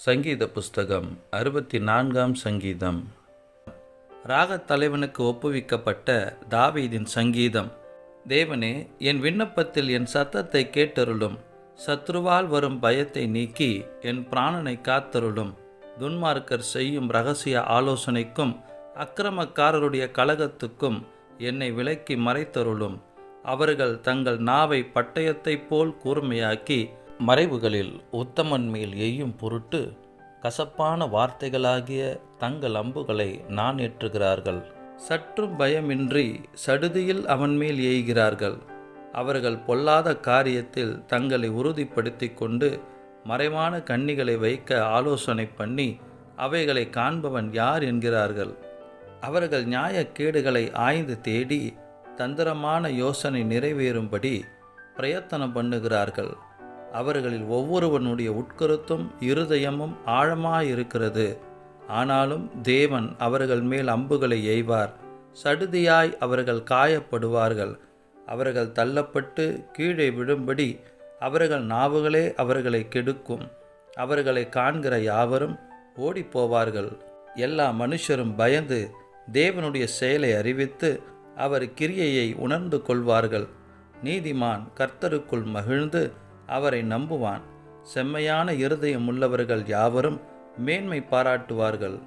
சங்கீத புஸ்தகம் அறுபத்தி நான்காம் சங்கீதம். ராகத் தலைவனுக்கு ஒப்புவிக்கப்பட்ட தாவீதின் சங்கீதம். தேவனே என் விண்ணப்பத்தில் என் சத்தத்தை கேட்டருளும். சத்ருவால் வரும் பயத்தை நீக்கி என் பிராணனை காத்தருளும். துன்மார்க்கர் செய்யும் ரகசிய ஆலோசனைக்கும் அக்கிரமக்காரருடைய கலகத்துக்கும் என்னை விலக்கி மறைத்தருளும். அவர்கள் தங்கள் நாவை பட்டயத்தைப் போல் கூர்மையாக்கி மறைவுகளில் உத்தமன் மேல் எய்யும் பொருட்டு கசப்பான வார்த்தைகளாகிய தங்கள் அம்புகளை நான் ஏற்றுகிறார்கள். சற்றும் பயமின்றி சடுதியில் அவன் மேல் எய்கிறார்கள். அவர்கள் பொல்லாத காரியத்தில் தங்களை உறுதிப்படுத்திக் கொண்டு மறைவான கண்ணிகளை வைக்க ஆலோசனை பண்ணி அவைகளை காண்பவன் யார் என்கிறார்கள். அவர்கள் நியாயக்கேடுகளை ஆய்ந்து தேடி தந்திரமான யோசனை நிறைவேறும்படி பிரயத்தனம் பண்ணுகிறார்கள். அவர்களில் ஒவ்வொருவனுடைய உட்கருத்தும் இருதயமும் ஆழமாயிருக்கிறது. ஆனாலும் தேவன் அவர்கள் மேல் அம்புகளை எய்வார். சடுதியாய் அவர்கள் காயப்படுவார்கள். அவர்கள் தள்ளப்பட்டு கீழே விழும்படி அவர்கள் நாவுகளே அவர்களை கெடுக்கும். அவர்களை காண்கிற யாவரும் ஓடிப்போவார்கள். எல்லா மனுஷரும் பயந்து தேவனுடைய செயலை அறிவித்து அவர் கிரியையை உணர்ந்து கொள்வார்கள். நீதிமான் கர்த்தருக்குள் மகிழ்ந்து அவரை நம்புவான். செம்மையான இருதயம் உள்ளவர்கள் யாவரும் மேன்மை பாராட்டுவார்கள்.